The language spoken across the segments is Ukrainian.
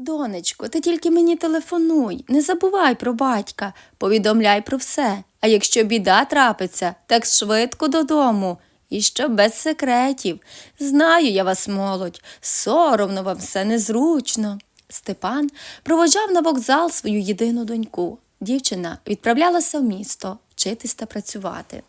Донечко, ти тільки мені телефонуй, не забувай про батька, повідомляй про все. А якщо біда трапиться, так швидко додому. І що без секретів. Знаю я вас, молодь, соромно вам все незручно. Степан проводжав на вокзал свою єдину доньку. Дівчина відправлялася в місто вчитись та працювати.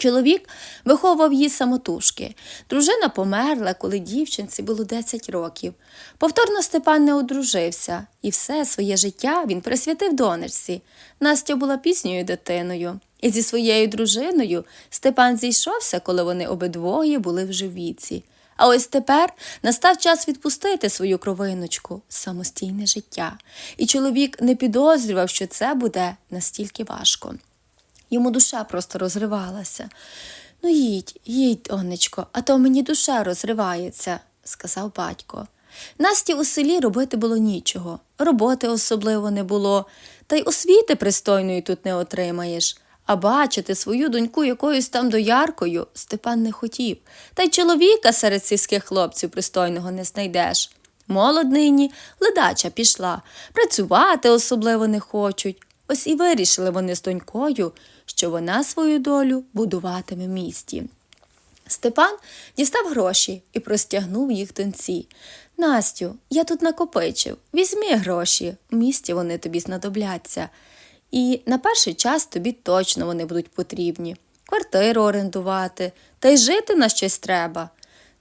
Чоловік виховував її самотужки. Дружина померла, коли дівчинці було 10 років. Повторно Степан не одружився, і все своє життя він присвятив донечці. Настя була пізньою дитиною. І зі своєю дружиною Степан зійшовся, коли вони обидвоє були в віці. А ось тепер настав час відпустити свою кровиночку самостійне життя. І чоловік не підозрював, що це буде настільки важко. Йому душа просто розривалася. Ну, їдь, їдь, донечко, а то мені душа розривається, сказав батько. Насті у селі робити було нічого, роботи особливо не було, та й освіти пристойної тут не отримаєш. А бачити свою доньку якоюсь там дояркою Степан не хотів, та й чоловіка серед сільських хлопців пристойного не знайдеш. Молод нині ледача пішла, працювати особливо не хочуть. Ось і вирішили вони з донькою, що вона свою долю будуватиме в місті. Степан дістав гроші і простягнув їх доньці. Настю, я тут накопичив. Візьми гроші, в місті вони тобі знадобляться. І на перший час тобі точно вони будуть потрібні. Квартиру орендувати, та й жити на щось треба.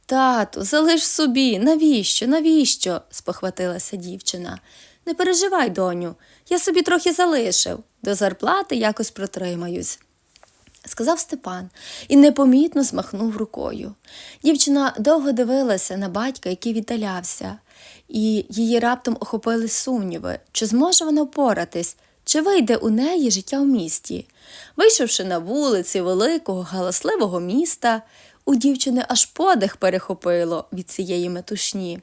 Тату, залиш собі, навіщо, навіщо? спохватилася дівчина. Не переживай, доню, я собі трохи залишив, до зарплати якось протримаюсь сказав Степан і непомітно змахнув рукою. Дівчина довго дивилася на батька, який віддалявся, і її раптом охопили сумніви, чи зможе вона впоратись, чи вийде у неї життя в місті. Вийшовши на вулиці великого галасливого міста, у дівчини аж подих перехопило від цієї метушні.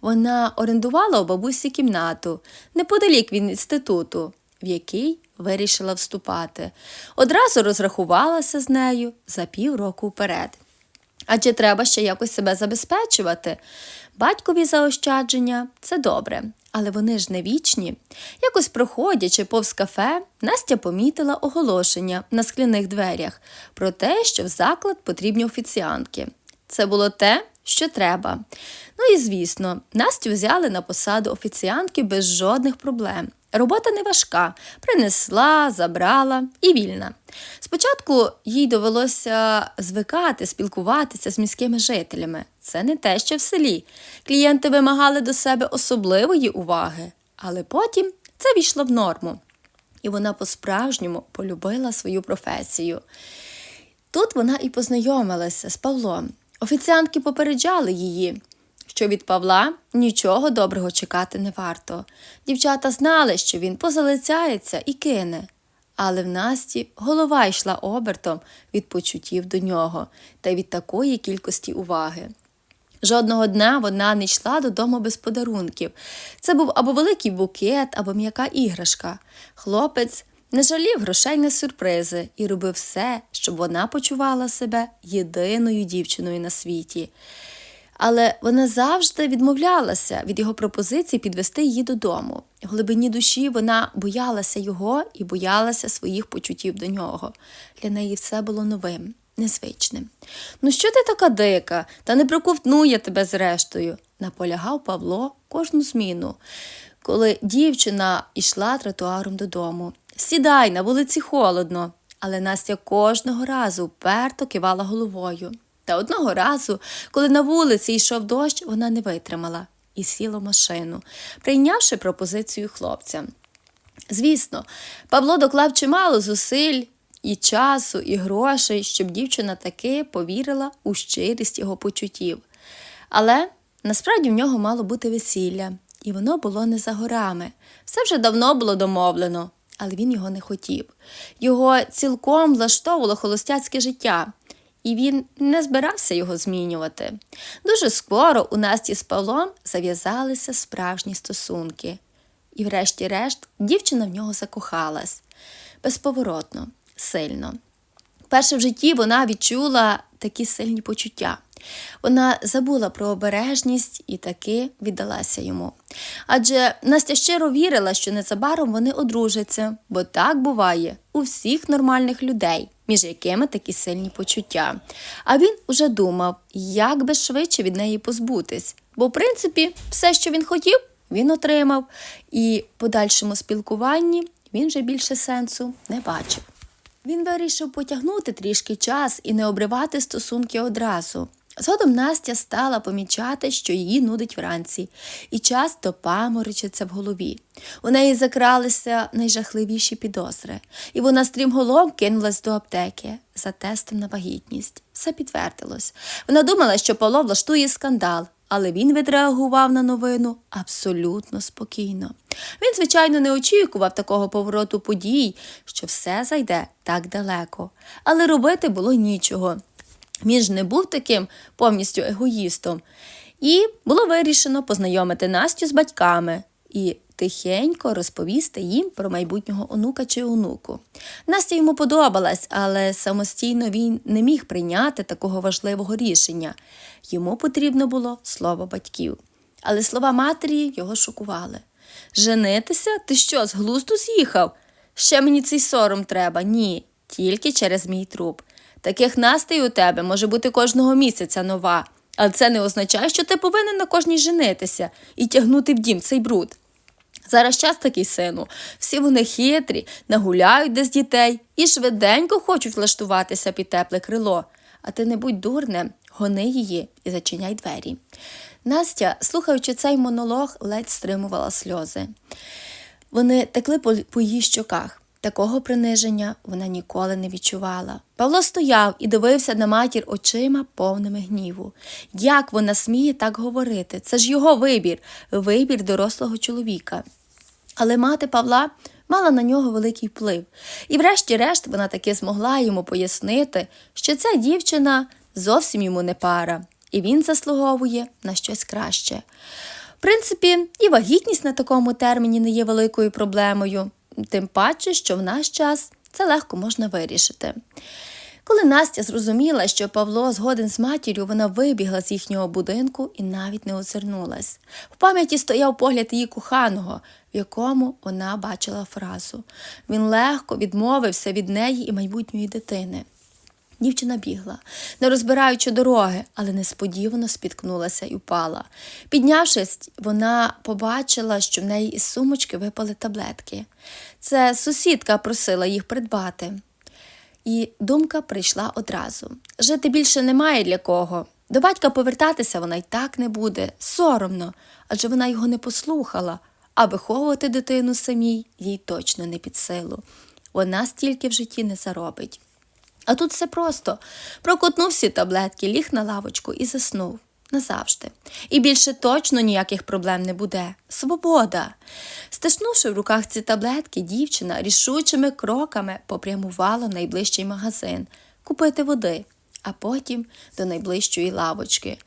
Вона орендувала у бабусі кімнату неподалік від інституту, в який вирішила вступати. Одразу розрахувалася з нею за півроку вперед. Адже треба ще якось себе забезпечувати. Батькові заощадження це добре, але вони ж не вічні. Якось проходячи повз кафе, Настя помітила оголошення на скляних дверях про те, що в заклад потрібні офіціантки. Це було те, що треба. Ну і звісно, Настю взяли на посаду офіціантки без жодних проблем. Робота не важка, принесла, забрала і вільна. Спочатку їй довелося звикати, спілкуватися з міськими жителями. Це не те, що в селі. Клієнти вимагали до себе особливої уваги, але потім це війшло в норму. І вона по-справжньому полюбила свою професію. Тут вона і познайомилася з Павлом. Офіціантки попереджали її, що від Павла нічого доброго чекати не варто. Дівчата знали, що він позалицяється і кине. Але в Насті голова йшла обертом від почуттів до нього та від такої кількості уваги. Жодного дня вона не йшла додому без подарунків. Це був або великий букет, або м'яка іграшка. Хлопець не жалів грошей на сюрпризи і робив все, щоб вона почувала себе єдиною дівчиною на світі. Але вона завжди відмовлялася від його пропозиції підвести її додому. В глибині душі вона боялася його і боялася своїх почуттів до нього. Для неї все було новим, незвичним. Ну, що ти така дика, та не проковтну я тебе зрештою, наполягав Павло кожну зміну, коли дівчина йшла тротуаром додому. Сідай, на вулиці холодно. Але Настя кожного разу вперто кивала головою. Та одного разу, коли на вулиці йшов дощ, вона не витримала і сіла в машину, прийнявши пропозицію хлопця. Звісно, Павло доклав чимало зусиль і часу, і грошей, щоб дівчина таки повірила у щирість його почуттів. Але насправді в нього мало бути весілля, і воно було не за горами. Все вже давно було домовлено, але він його не хотів. Його цілком влаштовувало холостяцьке життя і він не збирався його змінювати. Дуже скоро у Насті з Павлом зав'язалися справжні стосунки, і, врешті-решт, дівчина в нього закохалась безповоротно, сильно. Перше в житті вона відчула такі сильні почуття. Вона забула про обережність і таки віддалася йому. Адже Настя щиро вірила, що незабаром вони одружаться, бо так буває у всіх нормальних людей, між якими такі сильні почуття. А він уже думав, як би швидше від неї позбутись, бо, в принципі, все, що він хотів, він отримав, і в подальшому спілкуванні він вже більше сенсу не бачив. Він вирішив потягнути трішки час і не обривати стосунки одразу. Згодом Настя стала помічати, що її нудить вранці, і часто паморочиться в голові. У неї закралися найжахливіші підозри, і вона стрімголов кинулась до аптеки за тестом на вагітність. Все підтвердилось. Вона думала, що Павло влаштує скандал, але він відреагував на новину абсолютно спокійно. Він, звичайно, не очікував такого повороту подій, що все зайде так далеко, але робити було нічого. Він ж не був таким повністю егоїстом. І було вирішено познайомити Настю з батьками і тихенько розповісти їм про майбутнього онука чи онуку. Настя йому подобалась, але самостійно він не міг прийняти такого важливого рішення. Йому потрібно було слово батьків. Але слова матері його шокували. Женитися? Ти що, з глузду з'їхав? Ще мені цей сором треба. Ні, тільки через мій труп. Таких настей у тебе може бути кожного місяця нова, але це не означає, що ти повинен на кожній женитися і тягнути в дім цей бруд. Зараз час такий сину. Всі вони хитрі, нагуляють десь дітей і швиденько хочуть влаштуватися під тепле крило. А ти не будь дурнем, гони її і зачиняй двері. Настя, слухаючи цей монолог, ледь стримувала сльози. Вони текли по її щоках. Такого приниження вона ніколи не відчувала. Павло стояв і дивився на матір очима повними гніву. Як вона сміє так говорити? Це ж його вибір, вибір дорослого чоловіка. Але мати Павла мала на нього великий вплив, і, врешті-решт, вона таки змогла йому пояснити, що ця дівчина зовсім йому не пара, і він заслуговує на щось краще. В принципі, і вагітність на такому терміні не є великою проблемою тим паче, що в наш час це легко можна вирішити. Коли Настя зрозуміла, що Павло згоден з матір'ю, вона вибігла з їхнього будинку і навіть не озирнулась. В пам'яті стояв погляд її коханого, в якому вона бачила фразу. Він легко відмовився від неї і майбутньої дитини. Дівчина бігла, не розбираючи дороги, але несподівано спіткнулася і впала. Піднявшись, вона побачила, що в неї із сумочки випали таблетки. Це сусідка просила їх придбати. І думка прийшла одразу. Жити більше немає для кого. До батька повертатися вона й так не буде, соромно, адже вона його не послухала, а виховувати дитину самій їй точно не під силу. Вона стільки в житті не заробить. А тут все просто прокотнув всі таблетки, ліг на лавочку і заснув назавжди. І більше точно ніяких проблем не буде. Свобода. Стиснувши в руках ці таблетки, дівчина рішучими кроками попрямувала в найближчий магазин купити води. А потім до найближчої лавочки.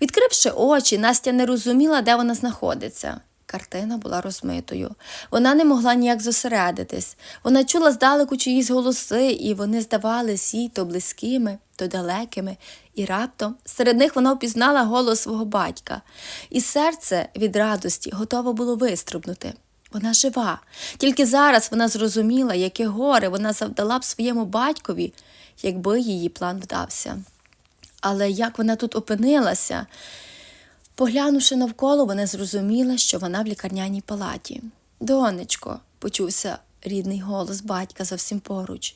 Відкривши очі, Настя не розуміла, де вона знаходиться. Картина була розмитою. Вона не могла ніяк зосередитись. Вона чула здалеку чиїсь голоси, і вони здавались їй то близькими, то далекими, і раптом серед них вона впізнала голос свого батька, і серце від радості готово було вистрибнути. Вона жива. Тільки зараз вона зрозуміла, яке горе вона завдала б своєму батькові, якби її план вдався. Але як вона тут опинилася? Поглянувши навколо, вона зрозуміла, що вона в лікарняній палаті. Донечко, почувся рідний голос батька зовсім поруч.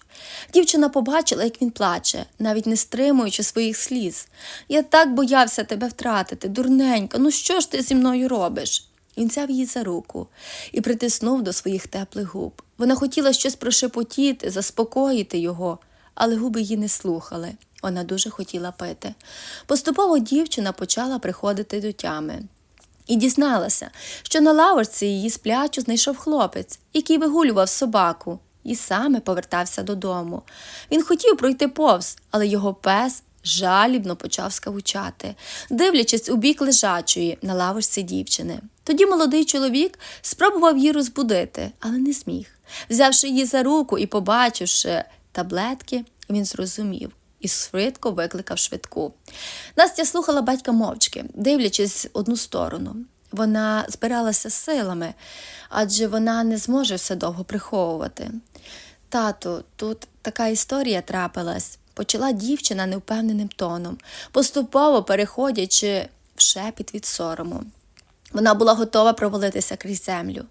Дівчина побачила, як він плаче, навіть не стримуючи своїх сліз. Я так боявся тебе втратити, дурненька, ну що ж ти зі мною робиш? Він взяв її за руку і притиснув до своїх теплих губ. Вона хотіла щось прошепотіти, заспокоїти його, але губи її не слухали. Вона дуже хотіла пити. Поступово дівчина почала приходити до тями. І дізналася, що на лавочці її сплячу знайшов хлопець, який вигулював собаку, і саме повертався додому. Він хотів пройти повз, але його пес жалібно почав скавучати, дивлячись у бік лежачої на лавочці дівчини. Тоді молодий чоловік спробував її розбудити, але не зміг. Взявши її за руку і побачивши таблетки, він зрозумів і швидко викликав швидку. Настя слухала батька мовчки, дивлячись в одну сторону. Вона збиралася силами, адже вона не зможе все довго приховувати. Тату, тут така історія трапилась, почала дівчина невпевненим тоном, поступово переходячи в шепіт від сорому. Вона була готова провалитися крізь землю.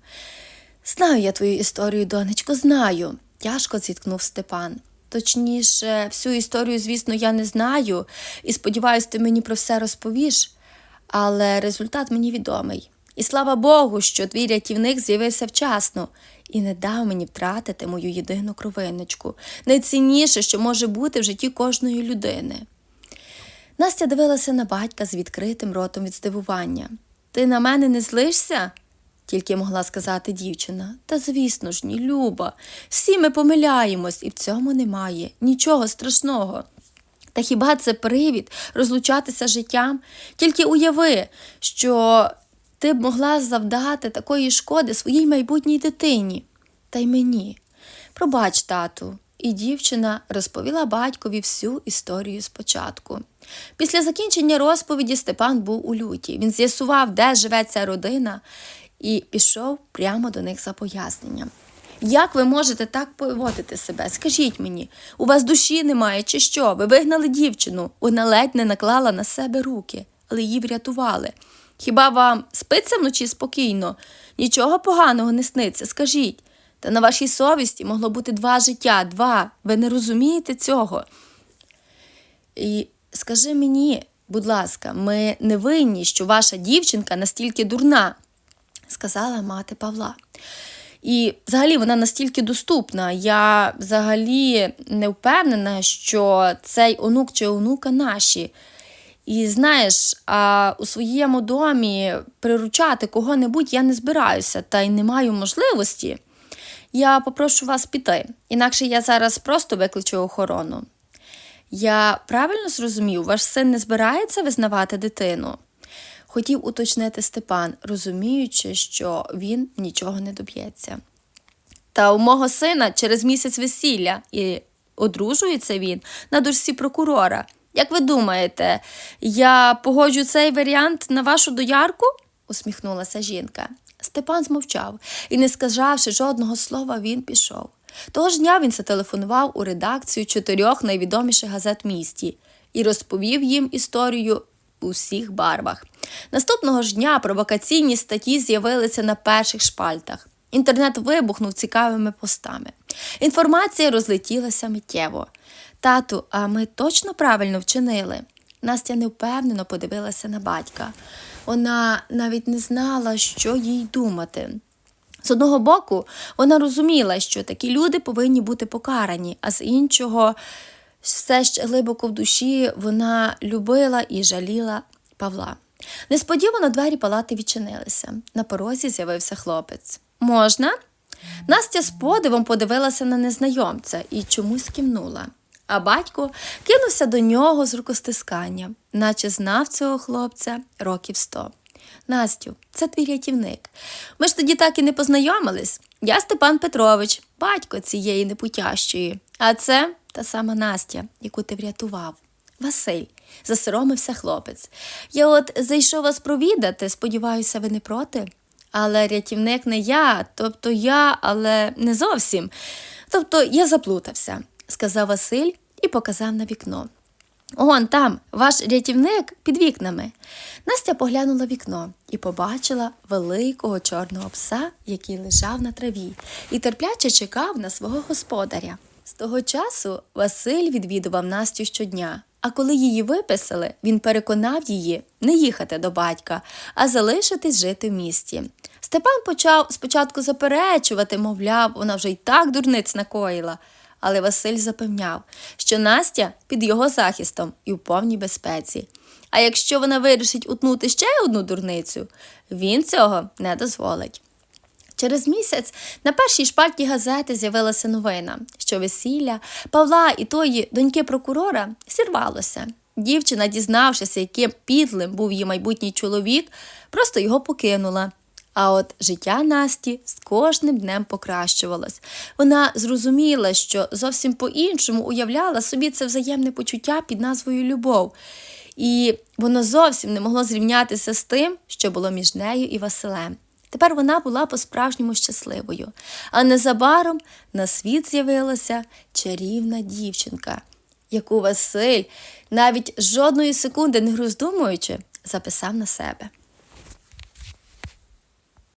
Знаю я твою історію, донечко, знаю, тяжко зіткнув Степан. Точніше, всю історію, звісно, я не знаю, і сподіваюся, ти мені про все розповіш, але результат мені відомий. І слава Богу, що твій рятівник з'явився вчасно і не дав мені втратити мою єдину кровиночку, найцінніше, що може бути в житті кожної людини. Настя дивилася на батька з відкритим ротом від здивування. Ти на мене не злишся? Тільки могла сказати дівчина. Та звісно ж, ні, Люба, всі ми помиляємось, і в цьому немає нічого страшного. Та хіба це привід розлучатися життям? Тільки уяви, що ти б могла завдати такої шкоди своїй майбутній дитині, та й мені. Пробач, тату. І дівчина розповіла батькові всю історію спочатку. Після закінчення розповіді Степан був у люті. Він з'ясував, де живе ця родина, і пішов прямо до них за поясненням. Як ви можете так поводити себе? Скажіть мені, у вас душі немає, чи що? Ви вигнали дівчину, вона ледь не наклала на себе руки, але її врятували. Хіба вам спиться вночі спокійно? Нічого поганого не сниться, скажіть. Та на вашій совісті могло бути два життя, два. Ви не розумієте цього? І скажи мені, будь ласка, ми не винні, що ваша дівчинка настільки дурна, сказала мати Павла. І взагалі вона настільки доступна. Я взагалі не впевнена, що цей онук чи онука наші. І знаєш, а у своєму домі приручати кого-небудь я не збираюся та й не маю можливості. Я попрошу вас піти, інакше я зараз просто викличу охорону. Я правильно зрозумів, ваш син не збирається визнавати дитину? Хотів уточнити Степан, розуміючи, що він нічого не доб'ється. Та у мого сина через місяць весілля і одружується він на дочці прокурора. Як ви думаєте, я погоджу цей варіант на вашу доярку? усміхнулася жінка. Степан змовчав і, не сказавши жодного слова, він пішов. Того ж дня він зателефонував у редакцію чотирьох найвідоміших газет місті і розповів їм історію у всіх барвах. Наступного ж дня провокаційні статті з'явилися на перших шпальтах. Інтернет вибухнув цікавими постами. Інформація розлетілася миттєво. Тату, а ми точно правильно вчинили? Настя невпевнено подивилася на батька. Вона навіть не знала, що їй думати. З одного боку, вона розуміла, що такі люди повинні бути покарані, а з іншого, все ще глибоко в душі вона любила і жаліла Павла. Несподівано двері палати відчинилися. На порозі з'явився хлопець. Можна? Настя з подивом подивилася на незнайомця і чомусь кивнула. А батько кинувся до нього з рукостисканням, наче знав цього хлопця років сто. Настю, це твій рятівник. Ми ж тоді так і не познайомились. Я Степан Петрович, батько цієї непутящої. А це та сама Настя, яку ти врятував. Василь, засоромився хлопець. Я от зайшов вас провідати, сподіваюся, ви не проти. Але рятівник не я, тобто я, але не зовсім. Тобто я заплутався, сказав Василь і показав на вікно. Он там, ваш рятівник під вікнами. Настя поглянула вікно і побачила великого чорного пса, який лежав на траві, і терпляче чекав на свого господаря. З того часу Василь відвідував Настю щодня, а коли її виписали, він переконав її не їхати до батька, а залишитись жити в місті. Степан почав спочатку заперечувати, мовляв, вона вже й так дурниць накоїла. Але Василь запевняв, що Настя під його захистом і в повній безпеці. А якщо вона вирішить утнути ще одну дурницю, він цього не дозволить. Через місяць на першій шпальті газети з'явилася новина, що весілля Павла і тої доньки прокурора зірвалося. Дівчина, дізнавшися, яким підлим був її майбутній чоловік, просто його покинула. А от життя Насті з кожним днем покращувалось. Вона зрозуміла, що зовсім по-іншому уявляла собі це взаємне почуття під назвою любов. І воно зовсім не могло зрівнятися з тим, що було між нею і Василем. Тепер вона була по-справжньому щасливою, а незабаром на світ з'явилася чарівна дівчинка, яку Василь, навіть жодної секунди не роздумуючи, записав на себе.